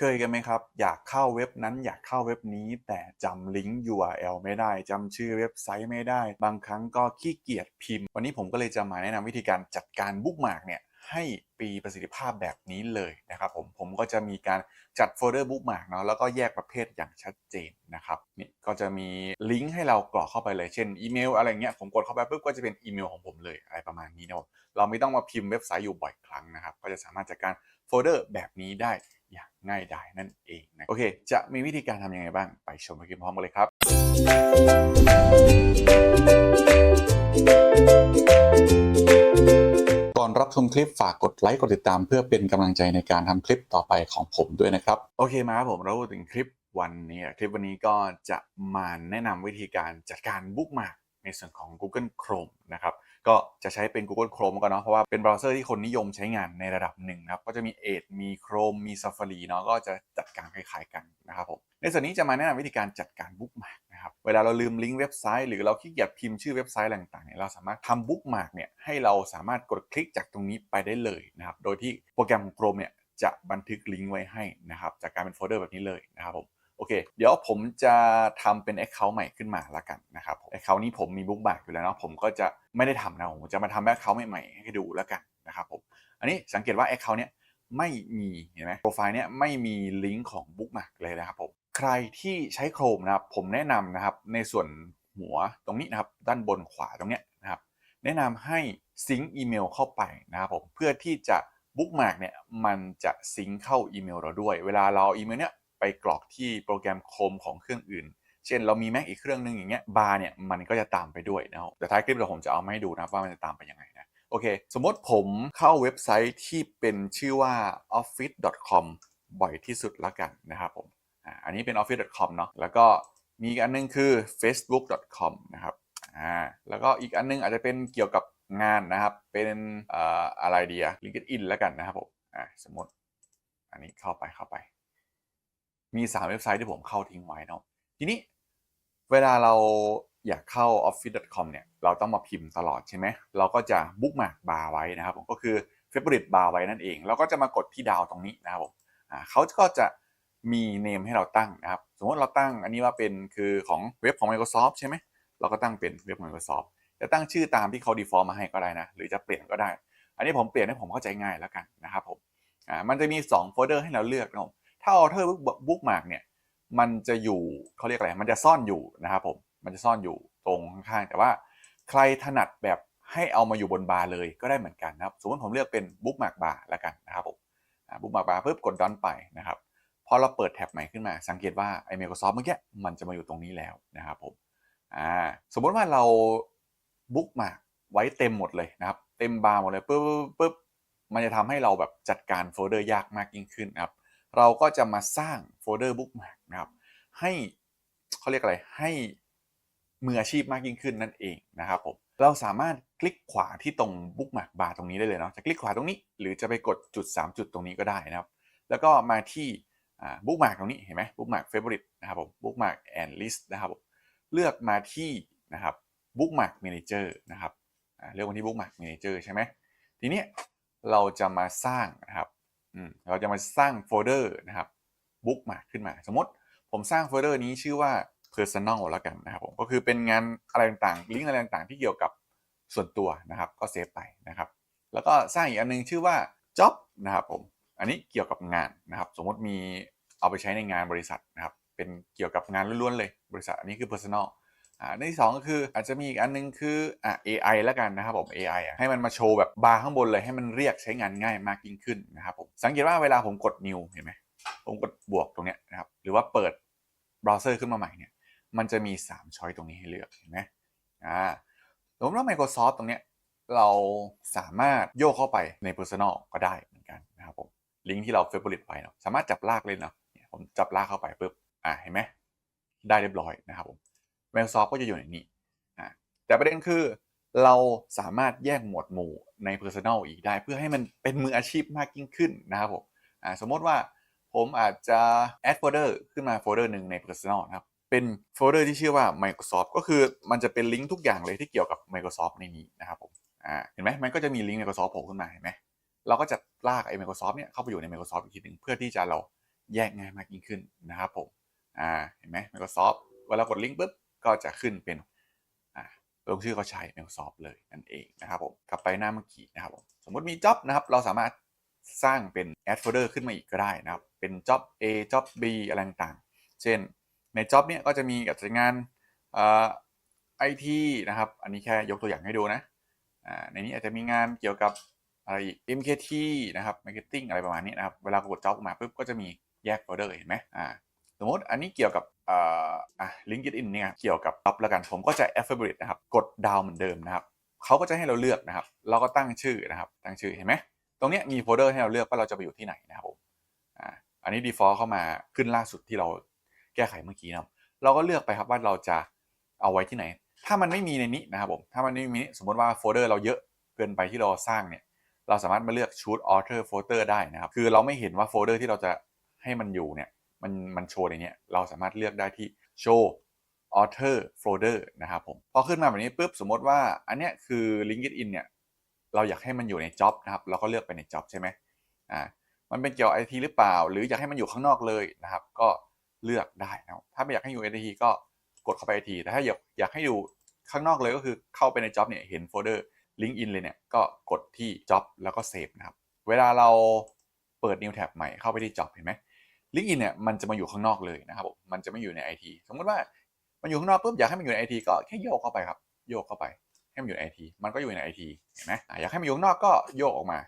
เคยกันไหมครับ อยากเข้าเว็บนั้นอยากเข้าเว็บนี้ แต่จำลิงก์ URL ไม่ได้จำชื่อเว็บไซต์ไม่ได้ บางครั้งก็ขี้เกียจพิมพ์ วันนี้ผมก็เลยจะมาแนะนำวิธีการจัดการบุ๊กมาร์กเนี่ยให้ปีประสิทธิภาพแบบนี้เลยนะครับผมผมก็จะมีการจัดโฟลเดอร์บุ๊กมาร์กเนาะแล้วก็แยกประเภทอย่างชัดเจนนะครับนี่ก็จะมีลิงก์ให้เรากรอกเข้าไปเลยเช่นอีเมลอะไรเงี้ยผมกดเข้าไปปุ๊บก็จะเป็นอีเมลของผมเลยอะไรประมาณนี้นะเราไม่ต้องมาพิมพ์เว็บไซต์อยู่บ่อยครั้งนะครับก็จะสามารถจัดการโฟลเดอร์แบบนี้ได้ อย่างง่ายดายนั่นเองนะโอเค จะมีวิธีการทำยังไงบ้างไปชมไปกินพร้อมกันเลยครับก่อนรับชมคลิปฝากกดไลค์กดติดตาม เพื่อเป็นกำลังใจในการทำคลิปต่อไปของผมด้วยนะครับ โอเคมาครับผมเราพูดถึงคลิปวันนี้คลิปวันนี้ก็จะมาแนะนำวิธีการจัดการบุ๊กมาร์กในส่วนของ Google Chrome นะครับ ก็จะใช้เป็น Google Chrome ก่อนเนาะเพราะว่าเป็นเบราว์เซอร์ที่คนนิยมใช้งานในระดับหนึ่งนะครับก็จะมี Edge มี Chrome มี Safari เนาะก็จะจัดการคล้ายๆกันนะครับผมในส่วนนี้จะมาแนะนำวิธีการจัดการบุ๊กมาร์กนะครับเวลาเราลืมลิงก์เว็บไซต์หรือเราขี้เกียจพิมพ์ชื่อเว็บไซต์ต่างๆเนี่ยเราสามารถทำบุ๊กมาร์กเนี่ยให้เราสามารถกดคลิกจากตรงนี้ไปได้เลยนะครับโดยที่โปรแกรมของ Chrome เนี่ยจะบันทึกลิงก์ไว้ให้นะครับจากการเป็นโฟลเดอร์แบบนี้เลยนะครับผม เค เดี๋ยวผมจะทำเป็น Account ใหม่ขึ้นมาละกันนะครับ Account นี้ผมมีบุ๊กบาร์อยู่แล้วเนาะผมก็จะไม่ได้ทำนะผมจะมาทำ Account ใหม่ๆให้ดูแล้วกันนะครับผมอันนี้สังเกตว่า Account เนี้ยไม่มีเห็นไหมโปรไฟล์เนี้ยไม่มีลิงก์ของบุ๊กมาร์เลยนะครับผมใครที่ใช้ Chrome นะครับผมแนะนำนะครับในส่วนหัวตรงนี้นะครับด้านบนขวาตรงเนี้ยนะครับแนะนำให้ซิงค์อีเมลเข้าไปนะครับผมเพื่อที่จะบุ๊กมาร์กเนี่ยมันจะซิงค์เข้าอีเมลเราด้วย เวลาเราอีเมลเนี้ย ไปกรอกที่โปรแกรมโคมของเครื่องอื่น เช่นเรามี Mac อีกเครื่องนึงอย่างเงี้ยบาร์เนี่ยมันก็จะตามไปด้วยนะครับแต่ท้ายคลิปเดี๋ยวผมจะเอามาให้ดูนะว่ามันจะตามไปยังไงนะโอเค สมมติผมเข้าเว็บไซต์ที่เป็นชื่อว่า office.com บ่อยที่สุดละกันนะครับผมอันนี้เป็น office.com เนาะแล้วก็มีอันนึงคือ facebook.com นะครับอ่าแล้วก็อีกอันนึงอาจจะเป็นเกี่ยวกับงานนะครับ เป็นอ่อะไรเดีย LinkedIn แล้วกันนะครับผมอ่าสมมติ อันนี้เข้าไปเข้าไป มี 3 เว็บไซต์ที่ผมเข้าทิ้งไว้เนาะทีนี้เวลาเราอยากเข้า office.com เนี่ยเราต้องมาพิมพ์ตลอดใช่ไหมเราก็จะบุ๊กมาร์กบาร์ไว้นะครับผมก็คือ favorite bar ไว้นั่นเอง เราก็จะมากดที่ดาวตรงนี้นะครับผมเขาก็จะมีเนมให้เราตั้งนะครับ สมมติเราตั้งอันนี้ว่าเป็นคือของเว็บของ Microsoft ใช่ไหมเราก็ตั้งเป็นเว็บ Microsoft จะตั้งชื่อตามที่เขา default มาให้ก็ได้นะ หรือจะเปลี่ยนก็ได้ อันนี้ผมเปลี่ยนให้ผมเข้าใจง่ายแล้วกันนะครับผมมันจะมี 2 โฟลเดอร์ให้เราเลือกนะ ถ้า author book mark เนี่ยมันจะอยู่เขาเรียกอะไร มันจะซ่อนอยู่นะครับผม มันจะซ่อนอยู่ตรงข้างๆ แต่ว่าใครถนัดแบบให้เอามาอยู่บนบาร์เลยก็ได้เหมือนกันนะครับ สมมติผมเลือกเป็น book mark bar แล้วกันนะครับผม book mark bar ปุ๊บกดดอนไปนะครับ พอเราเปิดแท็บใหม่ขึ้นมา สังเกตว่าไอ้ Microsoft เมื่อกี้มันจะมาอยู่ตรงนี้แล้วนะครับผม อ่า สมมติว่าเรา book mark ไว้เต็มหมดเลยนะครับ เต็มบาร์หมดเลยปุ๊บปุ๊บมันจะทำให้เราแบบจัดการโฟลเดอร์ยากมากยิ่งขึ้นนะครับ เราก็จะมาสร้างโฟลเดอร์บุ๊กมาร์กนะครับ ให้เขาเรียกอะไรให้มืออาชีพมากยิ่งขึ้นนั่นเองนะครับผมเราสามารถคลิกขวาที่ตรงบุ๊กมาร์กบาร์ตรงนี้ได้เลยเนาะจะคลิกขวาตรงนี้หรือจะไปกดจุด 3 จุดตรงนี้ก็ได้นะครับ แล้วก็มาที่บุ๊กมาร์กตรงนี้เห็นไหมบุ๊กมาร์กเฟเวอริตนะครับผมบุ๊กมาร์กแอนด์ลิสต์นะครับผมเลือกมาที่นะครับบุ๊กมาร์กเมนเจอร์นะครับเลือกมาที่บุ๊กมาร์กเมนเจอร์ใช่ไหมทีนี้เราจะมาสร้างนะครับ เราจะมาสร้างโฟลเดอร์นะครับบุ๊กมาขึ้นมา สมมติผมสร้างโฟลเดอร์นี้ชื่อว่า personal แล้วกันนะครับผมก็คือเป็นงานอะไรต่างๆลิงก์อะไรต่างๆ ที่เกี่ยวกับส่วนตัวนะครับก็เซฟไปนะครับ แล้วก็สร้างอีกอันนึงชื่อว่า job นะครับผมอันนี้เกี่ยวกับงานนะครับ สมมติมีเอาไปใช้ในงานบริษัทนะครับเป็นเกี่ยวกับงานล้วนๆเลยบริษัทอันนี้คือ personal อ่าในที่สองก็คืออาจจะมีอีกอันนึงคืออ่า AI แล้วกันนะครับผม AI อะให้มันมาโชว์แบบบาร์ข้างบนเลยให้มันเรียกใช้งานง่ายมากยิ่งขึ้นนะครับผมสังเกตว่าเวลาผมกด new เห็นไหมผมกดบวกตรงเนี้ยนะครับหรือว่าเปิดเบราว์เซอร์ขึ้นมาใหม่เนี่ยมันจะมี 3 ช้อยตรงนี้ให้เลือกเห็นไหมอ่าสมมติว่า Microsoft ตรงเนี้ยเราสามารถโยกเข้าไปใน Personal ก็ได้เหมือนกันนะครับผมลิงก์ที่เราเฟเวอร์ไปเนาะสามารถจับลากเลยเนาะผมจับลากเข้าไปปุ๊บอ่าเห็นไหมได้เรียบร้อยนะครับผม Microsoft ก็จะอยู่ในนี้แต่ประเด็นคือเราสามารถแยกหมวดหมู่ใน Personal อีกได้ เพื่อให้มันเป็นมืออาชีพมากยิ่งขึ้นนะครับผมสมมติว่าผมอาจจะ add folder ขึ้นมาโฟลเดอร์หนึ่งใน Personal นะครับเป็นโฟลเดอร์ที่ชื่อว่า Microsoft ก็คือมันจะเป็นลิงก์ทุกอย่างเลยที่เกี่ยวกับ Microsoft ในนี้นะครับผมเห็นไหมมันก็จะมีลิงก์ Microsoft โผล่ขึ้นมาเห็นไหมเราก็จะลากไอ้ Microsoft เนี่ยเข้าไปอยู่ใน Microsoft อีกทีหนึ่งเพื่อที่จะเราแยกง่ายมากยิ่งขึ้นนะครับผมเห็นไหม Microsoft เวลากดลิงก์ปุ๊บ ก็จะขึ้นเป็นลงชื่อเขาใช้ Microsoft เลยนั่นเองนะครับผมกลับไปหน้าเมื่อกี้นะครับผมสมมติมี job นะครับ เราสามารถสร้างเป็น add folder ขึ้นมาอีกก็ได้นะครับ เป็น job A job B อะไรต่างๆ เช่นใน job เนี้ยก็จะมีกับงานไอ่า IT นะครับ อันนี้แค่ยกตัวอย่างให้ดูนะในนี้อาจจะมีงานเกี่ยวกับอะไรอีก MKT นะครับ Marketing อะไรประมาณนี้นะครับ เวลากด job ออกมาปุ๊บก็จะมีแยกโฟลเดอร์เห็นไหมอ่าสมมติอันนี้เกี่ยวกับ อ่าอะ LinkedIn เนี่ยเกี่ยวกับ job แล้วกันผมก็จะ a f f i l i a t e นะครับกดดาวเหมือนเดิมนะครับเขาก็จะให้เราเลือกนะครับ เราก็ตั้งชื่อนะครับตั้งชื่อเห็นไหมตรงนี้มีโฟลเดอร์ให้เราเลือกว่าเราจะไปอยู่ที่ไหนนะครับผมอ่าอันนี้ default เข้ามาขึ้นล่าสุดที่เราแก้ไขเมื่อกี้นะครับเราก็เลือกไปครับว่าเราจะเอาไว้ที่ไหน ถ้ามันไม่มีในนี้นะครับผมถ้ามันไม่มีสมมติว่าโฟลเดอร์เราเยอะเกินไปที่เราสร้างเนี่ยเราสามารถมาเลือก choose author folder ได้นะครับคือเราไม่เห็นว่าโฟลเดอร์ที่เราจะให้มันอยู่เนี่ย มันมันโชว์ในเนี้ยเราสามารถเลือกได้ที่ show author folder นะครับผมพอขึ้นมาแบบนี้ปุ๊บสมมติว่าอันเนี้ยคือ LinkedIn เนี่ยเราอยากให้มันอยู่ใน job นะครับเราก็เลือกไปใน job ใช่ไหมอ่ามันเป็นเกี่ยวกับ IT หรือเปล่า หรืออยากให้มันอยู่ข้างนอกเลยนะครับ ก็เลือกได้นะครับถ้าไม่อยากให้อยู่ IT ก็กดเข้าไป IT แต่ถ้าอยากอยากให้อยู่ข้างนอกเลยก็คือเข้าไปใน job เนี่ยเห็นโฟลเดอร์ LinkedIn เลยเนี่ยก็กดที่ job แล้วก็ save นะครับเวลาเราเปิด new tab ใหม่เข้าไปที่ job เห็นไหม LinkedIn เนี่ยมันจะมาอยู่ข้างนอกเลยนะครับผมมันจะไม่อยู่ใน IT สมมติว่ามันอยู่ข้างนอกปุ๊บอยากให้มันอยู่ใน IT ก็แค่โยกเข้าไปครับโยกเข้าไปให้มันอยู่ใน IT มันก็อยู่ใน IT เห็นไหมอยากให้มันอยู่ข้างนอกก็โยกออกมา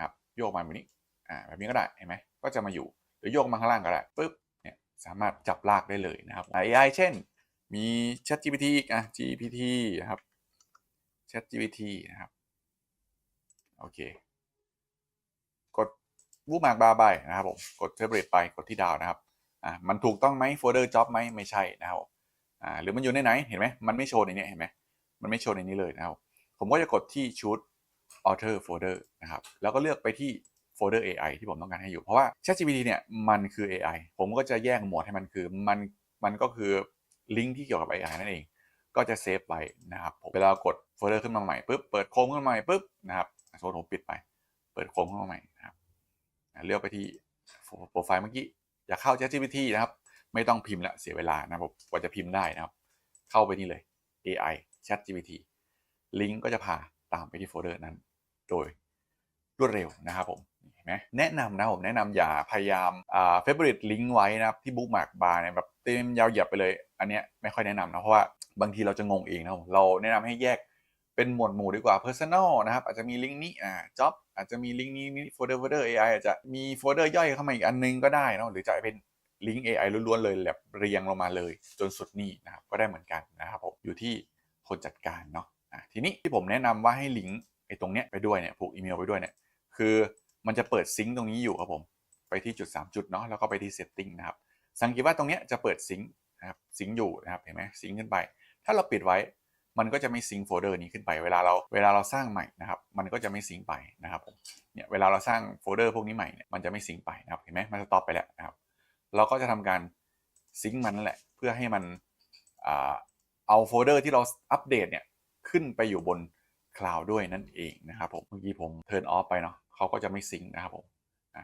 ครับโยกมาแบบนี้อ่าแบบนี้ก็ได้เห็นไหมก็จะมาอยู่หรือโยกมาข้างล่างก็ได้ปุ๊บเนี่ยสามารถจับลากได้เลยนะครับ AI เช่น มี ChatGPT อีกอะ GPT นะครับ ChatGPT นะครับโอเค วูมากบาร์ไปนะครับผมกดเฟเบรตไปกดที่ดาวนะครับอ่ามันถูกต้องไหมโฟลเดอร์จ็อบไหมไม่ใช่นะครับอ่าหรือมันอยู่ในไหนเห็นไหมมันไม่โชว์ในนี้เห็นไหมมันไม่โชว์ในนี้เลยนะครับผมก็จะกดที่ชุด author folder นะครับแล้วก็เลือกไปที่โฟลเดอร์ AI ที่ผมต้องการให้อยู่เพราะว่า ChatGPT เนี่ยมันคือ AI ผมก็จะแยกหมวดให้มันคือมันมันก็คือลิงก์ที่เกี่ยวกับ AI นั่นเอง ก็จะเซฟไว้นะครับผมเวลากดโฟลเดอร์ขึ้นมาใหม่ปุ๊บเปิดโคมขึ้นมาใหม่ปุ๊บนะครับสมมติผมปิดไป เปิดโคมขึ้นมาใหม่นะครับ เลือกไปที่โปรไฟล์เมื่อกี้อยากเข้า ChatGPT นะครับ ไม่ต้องพิมพ์ละเสียเวลานะครับกว่าจะพิมพ์ได้นะครับ เข้าไปนี่เลย AI ChatGPT ลิงก์ก็จะพาตามไปที่โฟลเดอร์นั้น โดยรวดเร็วนะครับผมเห็นไหมแนะนำนะผมแนะนำอย่าพยายามอ่า favorite ลิงก์ไว้นะครับที่ bookmark bar เนี่ยแบบเต็มยาวเหยียดไปเลย อันเนี้ยไม่ค่อยแนะนำนะเพราะว่าบางทีเราจะงงเองนะเราแนะนำให้แยก เป็นหมวดหมู่ดีกว่า personal นะครับ อาจจะมีลิงก์นี้อ่า job อาจจะมีลิงก์นี้นี้โฟลเดอร์โฟลเดอร์ AI อาจจะมีโฟลเดอร์ย่อยเข้ามาอีกอันนึงก็ได้นะหรือจะเป็นลิงก์ AI ล้วนๆเลยแบบเรียงลงมาเลย จนสุดนี่นะครับก็ได้เหมือนกันนะครับผมอยู่ที่คนจัดการเนาะะทีนี้ที่ผมแนะนำว่าให้ลิงก์ไอ้ตรงเนี้ยไปด้วยเนี่ยผูกอีเมลไปด้วยเนี่ยคือมันจะเปิดซิงค์ตรงนี้อยู่ครับผมไปที่จุด 3 จุดเนาะแล้วก็ไปที่ setting นะครับสังเกตว่าตรงเนี้ยจะเปิดซิงค์นะครับซิงค์อยู่นะครับเห็นไหมซิงค์ขึ้นไป ถ้าเราปิดไว้ มันก็จะไม่ซิงโฟลเดอร์นี้ขึ้นไปเวลาเราเวลาเราสร้างใหม่นะครับมันก็จะไม่ซิงไปนะครับผมเนี่ยเวลาเราสร้างโฟลเดอร์พวกนี้ใหม่เนี่ยมันจะไม่ซิงไปนะครับเห็นไหมมันสต็อปไปแล้วนะครับเราก็จะทำการซิงมันนั่นแหละเพื่อให้มันอเอาโฟลเดอร์ที่เราอัปเดตเนี่ยขึ้นไปอยู่บนคลาวด์ด้วยนั่นเองนะครับผมเมื่อกี้ผมเทิร์นออฟไปเนาะเขาก็จะไม่ซิงนะครับผม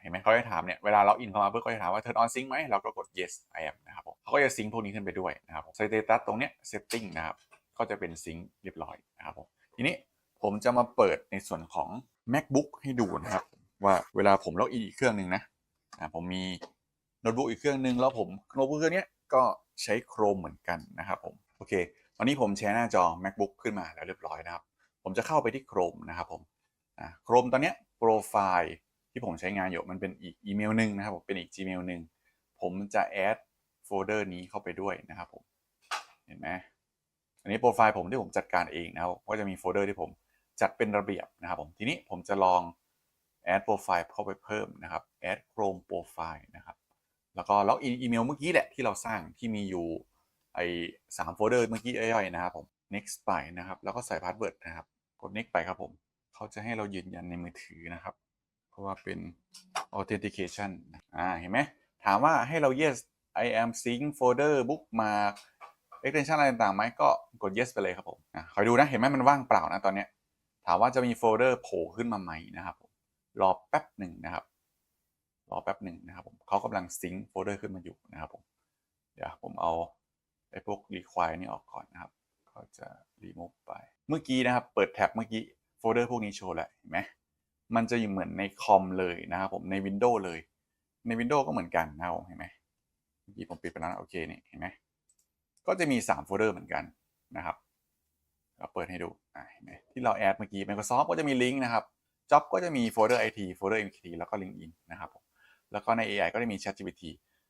เห็นไหมเขาจะถามเนี่ยเวลาเราอินเข้ามาเพื่อเขาจะถามว่า turn on sync ไหมเราก็กด yes I am นะครับผมเขาก็จะซิงพวกนี้ขึ้นไปด้วยนะครับ status ตรงเนี้ย setting นะครับ ก็จะเป็นซิงค์เรียบร้อยนะครับผมทีนี้ผมจะมาเปิดในส่วนของ macbook ให้ดูนะครับ ว่าเวลาผมล็อกอินอีกเครื่องหนึ่งนะผมมีโน้ตบุ๊กอีกเครื่องหนึ่งแล้วผมโน้ตบุ๊กเครื่องนี้ก็ใช้ Chrome เหมือนกันนะครับผมโอเควันนี้ผมแชร์หน้าจอ macbook ขึ้นมาแล้วเรียบร้อยนะครับ ผมจะเข้าไปที่ Chrome นะครับผมอ่า Chrome ตอนนี้โปรไฟล์ที่ผมใช้งานอยู่มันเป็นอีกอีเมลหนึ่งนะครับผมเป็นอีก Gmail หนึ่งผมจะแอดโฟลเดอร์นี้เข้าไปด้วยนะครับผมเห็นไหม อันนี้โปรไฟล์ผมที่ผมจัดการเองนะครับก็จะมีโฟลเดอร์ที่ผมจัดเป็นระเบียบนะครับผมทีนี้ผมจะลอง add โปรไฟล์เข้าไปเพิ่มนะครับ add chrome profile นะครับแล้วก็ล็อกอินอีเมลเมื่อกี้แหละที่เราสร้างที่มีอยู่ไอ้สามโฟลเดอร์เมื่อกี้ย่อยๆนะครับผม next ไปนะครับ แล้วก็ใส่พาสเวิร์ดนะครับ กด next ไปครับผม เขาจะให้เรายืนยันในมือถือนะครับ เพราะว่าเป็น authentication อ่าเห็นไหมถามว่าให้เรา yes I am sync folder bookmark extension อะไรต่างๆไหมก็กด yes ไปเลยครับผมอะคอยดูนะเห็นไหมมันว่างเปล่านะตอนนี้ถามว่าจะมีโฟลเดอร์โผล่ขึ้นมาไหมนะครับผมรอแป๊บหนึ่งนะครับรอแป๊บหนึ่งนะครับผมเขากำลังซิงค์โฟลเดอร์ขึ้นมาอยู่นะครับผมเดี๋ยวผมเอาไอ้พวก require นี่ออกก่อนนะครับก็จะ remove ไป เมื่อกี้นะครับ เปิดแท็บเมื่อกี้โฟลเดอร์พวกนี้โชว์แหล้วเห็นไหมมันจะอยู่เหมือนในคอมเลยนะครับผมใน Windows เลย ใน Windows ก็เหมือนกันนะครับผมเห็นไหมเมื่อกี้ผมปิดไปแล้วโอเคนี่เห็นไหม ก็จะมี 3 โฟลเดอร์เหมือนกันนะครับเราเปิดให้ดูเห็นไหมที่เราแอดเมื่อกี้ Microsoft ก็จะมีลิงก์นะครับ Job ก็จะมีโฟลเดอร์ IT โฟลเดอร์ MQT แล้วก็ LinkedIn นะครับผมแล้วก็ใน AI ก็จะมี ChatGPT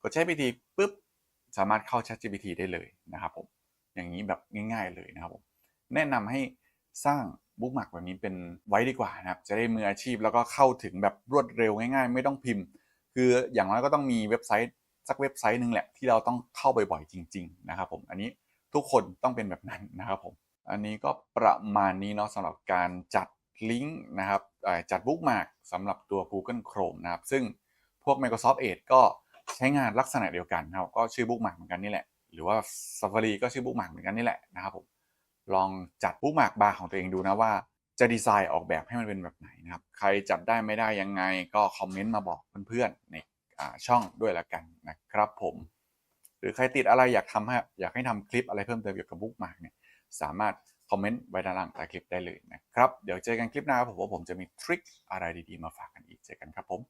กด ChatGPT ปุ๊บสามารถเข้า ChatGPT ได้เลยนะครับผมอย่างนี้แบบง่ายๆเลยนะครับผมแนะนำให้สร้างบุ๊กมาร์กแบบนี้เป็นไว้ดีกว่านะครับ จะได้มืออาชีพแล้วก็เข้าถึงแบบรวดเร็วง่าย ๆ ไม่ต้องพิมพ์ คืออย่างน้อยก็ต้องมีเว็บไซต์ สักเว็บไซต์หนึ่งแหละที่เราต้องเข้าบ่อยๆจริง ๆ นะครับผมอันนี้ทุกคนต้องเป็นแบบนั้นนะครับผมอันนี้ก็ประมาณนี้เนาะสำหรับการจัดลิงก์นะครับจัดบุ๊กมาร์กสำหรับตัว Google Chrome นะครับ ซึ่งพวก Microsoft Edge ก็ใช้งานลักษณะเดียวกันนะครับก็ชื่อบุ๊กมาร์กเหมือนกันนี่แหละ หรือว่า Safari ก็ชื่อบุ๊กมาร์กเหมือนกันนี่แหละนะครับผมลองจัดบุ๊กมาร์กบาร์ของตัวเองดูนะว่าจะดีไซน์ออกแบบให้มันเป็นแบบไหนนะครับ ใครจัดได้ไม่ได้ยังไงก็คอมเมนต์มาบอกเพื่อนๆในอ่า ช่องด้วยละกันนะครับผม หรือใครติดอะไรอยากทำให้อยากให้ทำคลิปอะไรเพิ่มเติมเกี่ยวกับบุ๊กมาร์กเนี่ยสามารถคอมเมนต์ไว้ด้านล่างใต้คลิปได้เลยนะครับ เดี๋ยวเจอกันคลิปหน้าครับผมว่าผมจะมีทริคอะไรดีๆมาฝากกันอีกเจอกันครับผม